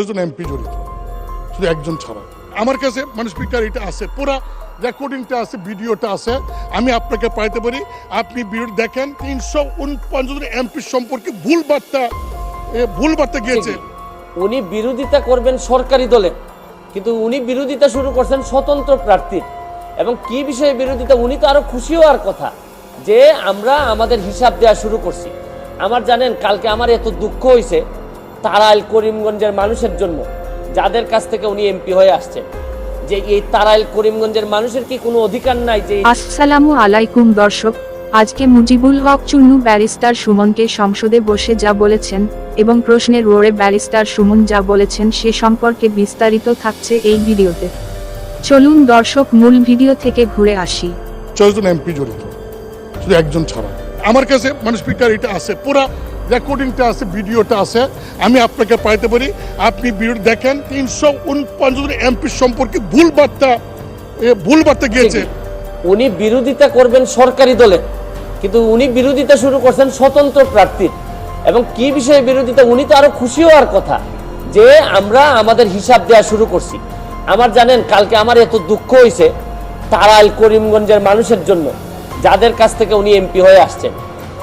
জন MP জড়িত, শুধু একজন ছাড়া। আমার কাছে মানে স্পিকার এটা আছে, পুরা রেকর্ডিংটা আছে, ভিডিওটা আছে, আমি আপনাকে পাইতে পারি। আপনি ভিডিও দেখেন, তিনশো উনপঞ্চাশ জন এমপি সম্পর্কে ভুল বার্তা ভুল বার্তা গিয়েছে। উনি বিরোধিতা করবেন সরকারি দলে, কিন্তু উনি বিরোধিতা শুরু করছেন স্বতন্ত্র প্রার্থীর এবং কি বিষয়ে বিরোধিতা, উনি তো আরও খুশি হওয়ার কথা, যে আমরা আমাদের হিসাব দেওয়া শুরু করছি। আমার জানেন, কালকে আমার এত দুঃখ হয়েছে তারাইল করিমগঞ্জের মানুষের জন্য যাদের কাছ থেকে উনি এমপি হয়ে আসছেন যে এই তারাইল করিমগঞ্জের মানুষের কি কোনো অধিকার নাই যে আসসালামু আলাইকুম দর্শক আজকে মুজিবুল হক চুন্নু ব্যারিস্টার সুমনকে সংসদে বসে যা বলেছেন এবং প্রশ্নের ওরে ব্যারিস্টার সুমন যা বলেছেন সে সম্পর্কে বিস্তারিত থাকছে এই ভিডিওতে। চলুন দর্শক মূল ভিডিও থেকে ঘুরে আসি। চল্লিশ এমপি জড়িত শুধু একজন ছাড়া। আমার কাছে মানে স্পিকার এটা আছে পুরা রেকর্ডিংটা আছে ভিডিওটা আছে, আমি আপনাকে পাইতে পারি। আপনি ভিডিও দেখেন, তিনশো উনপঞ্চাশ এমপি সম্পর্কে ভুল বার্তা ভুল বার্তা গিয়েছে। উনি বিরোধিতা করবেন সরকারি দলে, কিন্তু উনি বিরোধিতা শুরু করছেন স্বতন্ত্র প্রার্থীর। এবং কি বিষয়ে বিরোধিতা, উনি তো আরও খুশি হওয়ার কথা, যে আমরা আমাদের হিসাব দেওয়া শুরু করছি। আমার জানেন, কালকে আমার এত দুঃখ হয়েছে তারাইল করিমগঞ্জের মানুষের জন্য, যাদের কাছ থেকে উনি এমপি হয়ে আসছেন।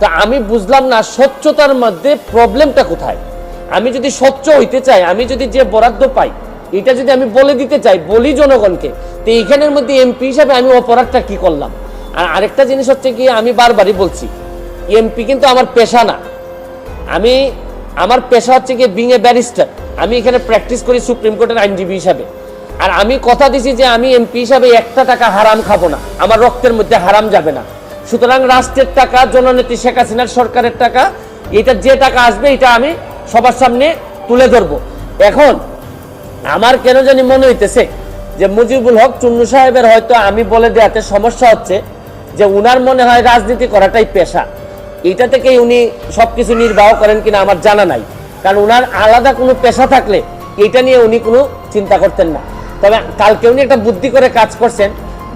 তা আমি বুঝলাম না স্বচ্ছতার মধ্যে প্রবলেমটা কোথায়। আমি যদি স্বচ্ছ হইতে চাই, আমি যদি যে বরাদ্দ পাই, এটা যদি আমি বলে দিতে চাই, বলি জনগণকে, তো এইখানের মধ্যে এমপি হিসাবে আমি অপরাধটা কি করলাম? আর আরেকটা জিনিস হচ্ছে কি, আমি বারবারই বলছি, এমপি কিন্তু আমার পেশা না। আমি, আমার পেশা হচ্ছে গিয়ে বিং এ ব্যারিস্টার আমি এখানে প্র্যাকটিস করি সুপ্রিম কোর্টের আইনজীবী হিসাবে। আর আমি কথা দিছি যে আমি এমপি হিসাবে একটা টাকা হারাম খাব না। আমার রক্তের মধ্যে হারাম যাবে না। সুতরাং রাষ্ট্রের টাকা জননেত্রী শেখ হাসিনার সরকারের টাকা, এটা যে টাকা আসবে, এটা আমি সবার সামনে তুলে ধরবো। এখন আমার কেন জানি মনে হইতেছে যে মুজিবুল হক চুন্নু সাহেবের হয়তো আমি বলে দেওয়াতে সমস্যা হচ্ছে যে উনার মনে হয় রাজনীতি করাটাই পেশা। এটা থেকেই উনি সব কিছু নির্বাহ করেন কিনা আমার জানা নাই। কারণ উনার আলাদা কোনো পেশা থাকলে এটা নিয়ে উনি কোনো চিন্তা করতেন না। তবে কালকে উনি একটা বুদ্ধি করে কাজ করছেন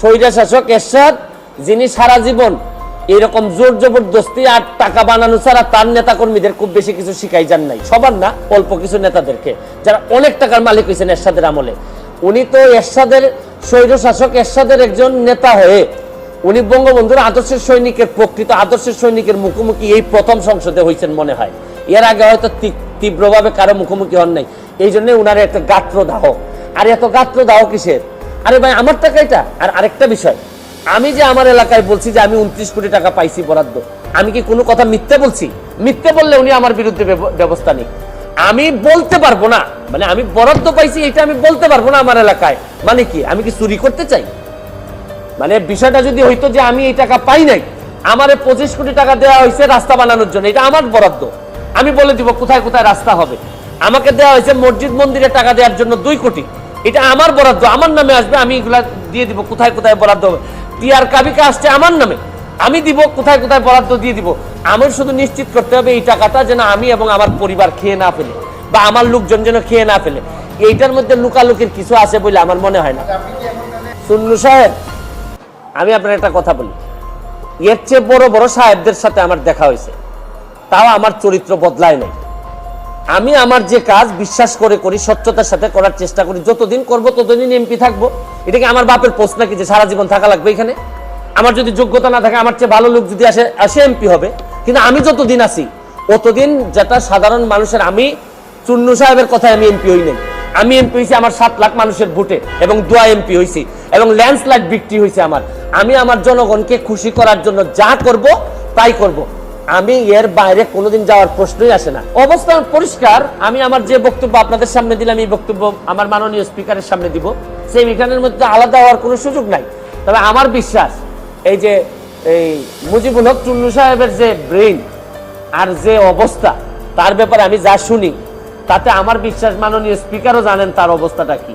স্বৈরা শাসক এরশাদ, যিনি সারা জীবন এরকম জোর জবরদস্তি আর টাকা বানানো ছাড়া তার নেতা কর্মীদের খুব বেশি কিছু শিখাই যান নাই। সবার না, অল্প কিছু নেতাদেরকে, যারা অনেক টাকার মালিক হয়েছেন এরশাদের আমলে। উনি তো এরশাদের স্বৈর শাসক এরশাদের একজন নেতা হয়ে, উনি বঙ্গবন্ধুর আদর্শের সৈনিকের প্রকৃত আদর্শের সৈনিকের মুখোমুখি এই প্রথম সংসদে হয়েছেন মনে হয়। এর আগে হয়তো তীব্রভাবে কারও মুখোমুখি হন নাই। এই জন্য উনার একটা গাত্র দাহ আর এত গাত্র দাহ কিসের? আরে ভাই, আমার টাকা এটা। আর আরেকটা বিষয়, আমি যে আমার এলাকায় বলছি যে আমি উনত্রিশ কোটি টাকা পাইছি বরাদ্দ, আমি কি কোনো কথা মিথ্যে বলছি? মিথ্যে বললে উনি আমার বিরুদ্ধে ব্যবস্থা নিক। আমি বলতে পারব না মানে আমি বরাদ্দ পাইছি, এটা আমি বলতে পারব না আমার এলাকায়। মানে কি, আমি কি চুরি করতে চাই? মানে বিষয়টা যদি হইতো যে আমি এই টাকা পাই নাই, আমারে পঁচিশ কোটি টাকা দেওয়া হয়েছে রাস্তা বানানোর জন্য, এটা আমার বরাদ্দ। আমি বলে দিব, কোথায় কোথায় রাস্তা হবে? আমাকে দেওয়া হয়েছে মসজিদ মন্দিরে টাকা দেওয়ার জন্য দুই কোটি। এটা আমার বরাদ্দ, আমার নামে আসবে, আমি এগুলা দিয়ে দিব, কোথায় কোথায় বরাদ্দ হবে? টিআর কাবিকা আসছে আমার নামে, আমি দিব, কোথায় কোথায় বরাদ্দ দিয়ে দিব? আমার শুধু নিশ্চিত করতে হবে এই টাকাটা যেন আমি এবং আমার পরিবার খেয়ে না ফেলে, বা আমার লোকজন যেন খেয়ে না ফেলে। এইটার মধ্যে লুকালুকির কিছু আছে বলে আমার মনে হয় না। সুন্নু সাহেব, আমি আপনার একটা কথা বলি। এর চেয়ে বড় বড় সাহেবদের সাথে আমার দেখা হয়েছে। তাও আমার চরিত্র বদলায় নাই। আমি আমার যে কাজ বিশ্বাস করে করি, স্বচ্ছতার সাথে করার চেষ্টা করি, যতদিন করব ততদিন এমপি থাকব। এটা কি আমার বাপের পোস্ট নাকি যে সারা জীবন থাকা লাগবে এখানে? আমার যদি যোগ্যতা না থাকে, আমার চেয়ে ভালো লোক যদি আসে আসে এমপি হবে। কিন্তু আমি যতদিন আছি, অতদিন যেটা সাধারণ মানুষের, আমি চুন্নু সাহেবের কথায় আমি এমপি হই নাই। আমি এমপি হয়েছি আমার সাত লাখ মানুষের ভোটে এবং দোয়া এমপি হয়েছি এবং ল্যান্ডস্লাইড বিক্রি হয়েছে আমার। আমি আমার জনগণকে খুশি করার জন্য যা করব, তাই করব। আমি এর বাইরে কোনোদিন যাওয়ার প্রশ্নই আসে না। অবস্থান পরিষ্কার, আমি আমার যে বক্তব্য আপনাদের সামনে দিলাম, এই বক্তব্য আমার মাননীয় স্পিকারের সামনে দিব। সেই এখানের মধ্যে আলাদা হওয়ার কোনো সুযোগ নাই। তবে আমার বিশ্বাস, এই যে, এই মুজিবুল হক চুন্নু সাহেবের যে ব্রেইন আর যে অবস্থা, তার ব্যাপারে আমি যা শুনি, তাতে আমার বিশ্বাস মাননীয় স্পিকারও জানেন তার অবস্থাটা কি।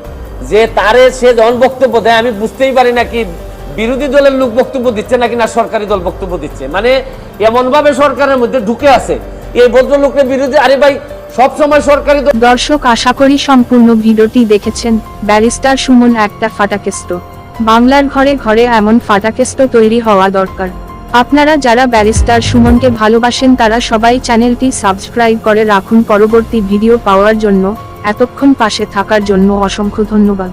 যে তারে সে যখন বক্তব্য দেয়, আমি বুঝতেই পারি না কি বিরোধী দলের লোক বক্তব্য দিচ্ছে নাকি না সরকারি দল বক্তব্য দিচ্ছে। মানে এমন ভাবে সরকারের মধ্যে ঢুকে আছে। এই ভদ্রলোকের বিরুদ্ধে, আরে ভাই সব সময় সরকারি দর্শক, আশা করি সম্পূর্ণ ভিডিওটি দেখেছেন। ব্যারিস্টার সুমন একটা ফাটাকেস্ট বাংলার ঘরে ঘরে এমন ফাটাকেস্ট তৈরি হওয়া দরকার। আপনারা যারা ব্যারিস্টার সুমনকে ভালোবাসেন, তারা সবাই চ্যানেলটি সাবস্ক্রাইব করে রাখুন। পরবর্তী ভিডিও পাওয়ার জন্য, এতক্ষণ পাশে থাকার জন্য অসংখ্য ধন্যবাদ।